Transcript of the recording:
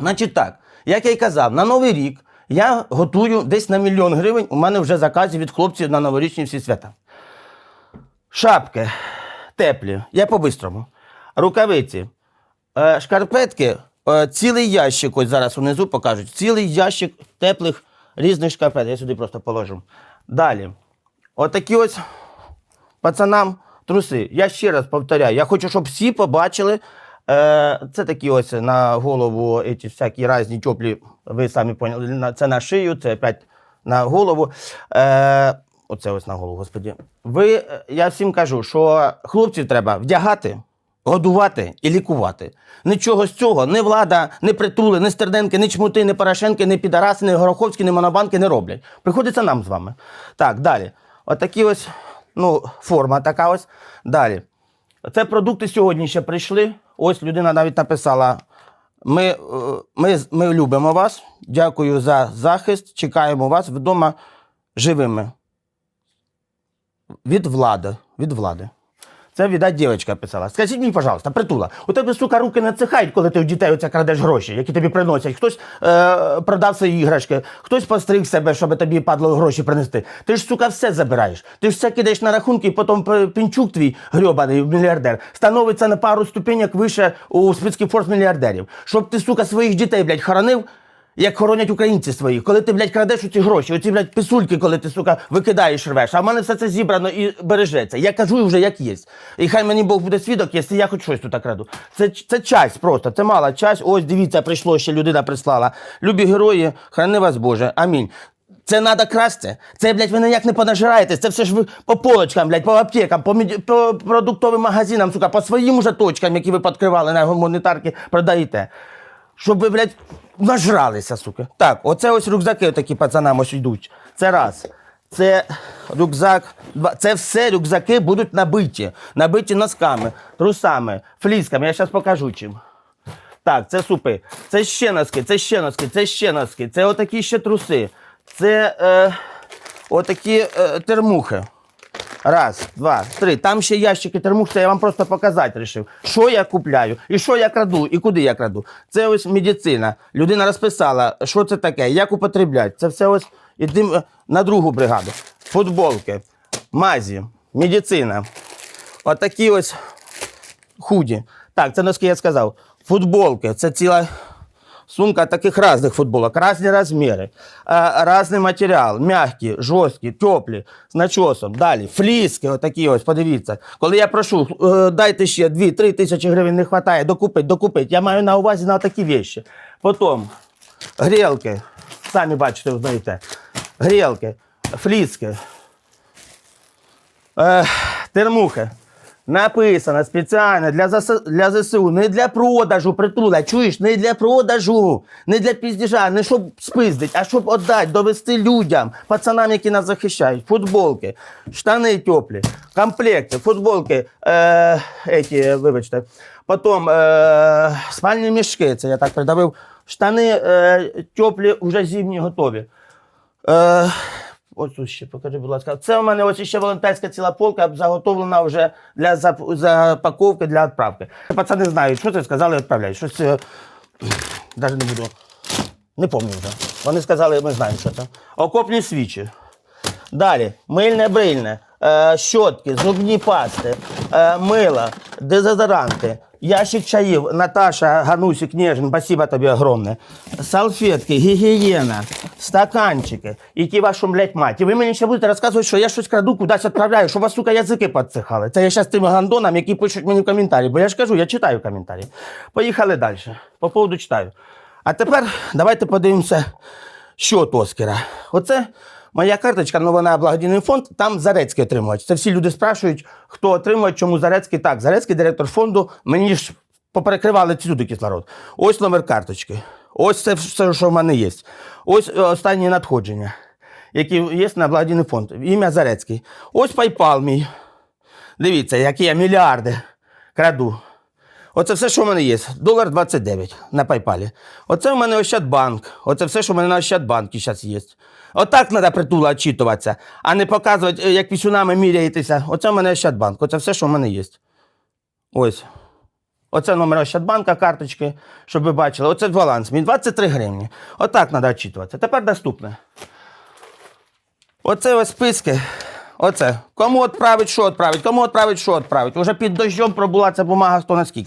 Значить так, як я й казав, на Новий рік я готую десь на мільйон гривень. У мене вже закази від хлопців на новорічні всі свята. Шапки теплі, я по-бистрому. Рукавиці, е, шкарпетки, е, цілий ящик, ось зараз внизу покажуть, цілий ящик теплих різних шкарпет. Я сюди просто положу. Далі. Отакі ось пацанам труси. Я ще раз повторяю, я хочу, щоб всі побачили. Е, це такі ось на голову ці всякі різні теплі, ви самі поняли, це на шию, це опять на голову. Е, оце ось на голову, господі. Ви, е, я всім кажу, що хлопців треба вдягати, годувати і лікувати. Нічого з цього, ні влада, ні притули, ні Стерденки, ні Чмути, ні Порошенки, ні Підараси, ні Гороховські, ні Монобанки не роблять. Приходиться нам з вами. Так, далі. Отакі ось, ну, форма така ось. Далі. Це продукти сьогодні ще прийшли. Ось людина навіть написала: ми, е, ми, ми любимо вас, дякую за захист, чекаємо вас вдома живими. Від влади. Від влади. Це, віддать, дівчинка писала. Скажіть мені, пожалуйста, притула, у тебе, сука, руки не цихають, коли ти у дітей оце крадеш гроші, які тобі приносять. Хтось е, продав свої іграшки, хтось постриг себе, щоб тобі падло гроші принести. Ти ж, сука, все забираєш. Ти ж все кидаєш на рахунки, і потім пінчук твій грьобаний мільярдер становиться на пару ступенек вище у спецький форс мільярдерів. Щоб ти, сука, своїх дітей, блядь, хоронив. Як хоронять українці свої, коли ти, блядь, крадеш оці гроші, оці, блядь, писульки, коли ти, сука, викидаєш, рвеш. А в мене все це зібрано і бережеться. Я кажу вже, як є. І хай мені Бог буде свідок, якщо я хоч щось тут краду. Це, це часть просто, це мала часть. Ось дивіться, прийшло, ще людина прислала. Любі герої, храни вас Боже. Амінь. Це треба красти. Це, блядь, ви ніяк не понажираєтесь. Це все ж ви по полочкам, блядь, по аптекам, по, меді- по продуктовим магазинам, сука, по своїм уже точкам, які ви підкривали на гуманітарки, продаєте. Щоб ви, блядь, нажралися, сука. Так, оце ось рюкзаки такі пацанам ось йдуть. Це раз. Це рюкзак. Це все рюкзаки будуть набиті. Набиті носками, трусами, флісками. Я зараз покажу чим. Так, це супи. Це ще носки, це ще носки, це ще носки. Це отакі ще труси. Це е, отакі е, термухи. Раз, два, три. Там ще ящики термух, це я вам просто показати вирішив. Що я купляю, і що я краду, і куди я краду. Це ось медицина. Людина розписала, що це таке, як употребляти. Це все ось ідемо на другу бригаду. Футболки, мазі, медицина. Отакі ось худі. Так, це носки я сказав. Футболки, це ціла сумка таких різних футболок, різні розміри, різний матеріал, м'які, жорсткі, теплі, з начосом. Далі, фліски, отакі ось, подивіться. Коли я прошу, е, дайте ще 2-3 тисячі гривень не вистачає, докупить, докупить. Я маю на увазі на такі вещі. Потім грілки, самі бачите, знаєте, грілки, фліски, термухи. Написано спеціально для, ЗС, для ЗСУ, не для продажу притула. Чуєш, не для продажу, не для піздіжа, не щоб спиздить, а щоб віддати, довести людям, пацанам, які нас захищають. Футболки, штани теплі, комплекти, футболки, е, еті, вибачте. Потім е, спальні мішки, це я так придавив. Штани е, теплі, вже зимні готові. Е, ось тут ще покажи, будь ласка. Це у мене ось ще волонтерська ціла полка заготовлена вже для зап- запаковки для відправки. Пацани знають, що це сказали, відправляють. Щось е, навіть не буду. Не пам'ятаю вже. Вони сказали, ми знаємо, що це. Окопні свічі. Далі, мильне брильне, е, щотки, зубні пасти, е, мило, дезодоранти, ящик чаїв, Наташа Ганусик Нежин, спасибо тобі огромне. Салфетки, гігієна, стаканчики, які вашу, блядь, мать. І ви мені ще будете розказувати, що я щось краду, кудись відправляю, що у вас, сука, язики підсихали. Це я зараз тим гандонам, які пишуть мені в коментарі, бо я ж кажу, я читаю коментарі. Поїхали далі. По поводу читаю. А тепер давайте подивимося, що Тоскера. Оце моя карточка, ну вона благодійний фонд, там Зарецький отримувач. Це всі люди спрашують, хто отримує, чому Зарецький. Так, Зарецький директор фонду, мені ж поперекривали всюди кислород. Ось номер карточки. Ось це все, що в мене є. Ось е, останні надходження, які є на благодійний фонд. Ім'я Зарецький. Ось PayPal мій. Дивіться, які я мільярди краду. Оце все, що в мене є. Долар 29 на пайпалі. Оце в мене Ощадбанк. Оце все, що в мене на Ощадбанку зараз є. Отак треба притула відчитуватися, а не показувати, е, як пісюнами міряєтеся. Оце в мене Ощадбанк. Оце все, що в мене є. Ось. Оце номер Ощадбанка, карточки, щоб ви бачили. Оце баланс. Мій 23 гривні. Отак треба очитуватися. Тепер наступне. Оце ось списки. Оце. Кому відправить, що відправить, кому відправить, що відправить. Уже під дощом пробула ця бумага хто наскільки.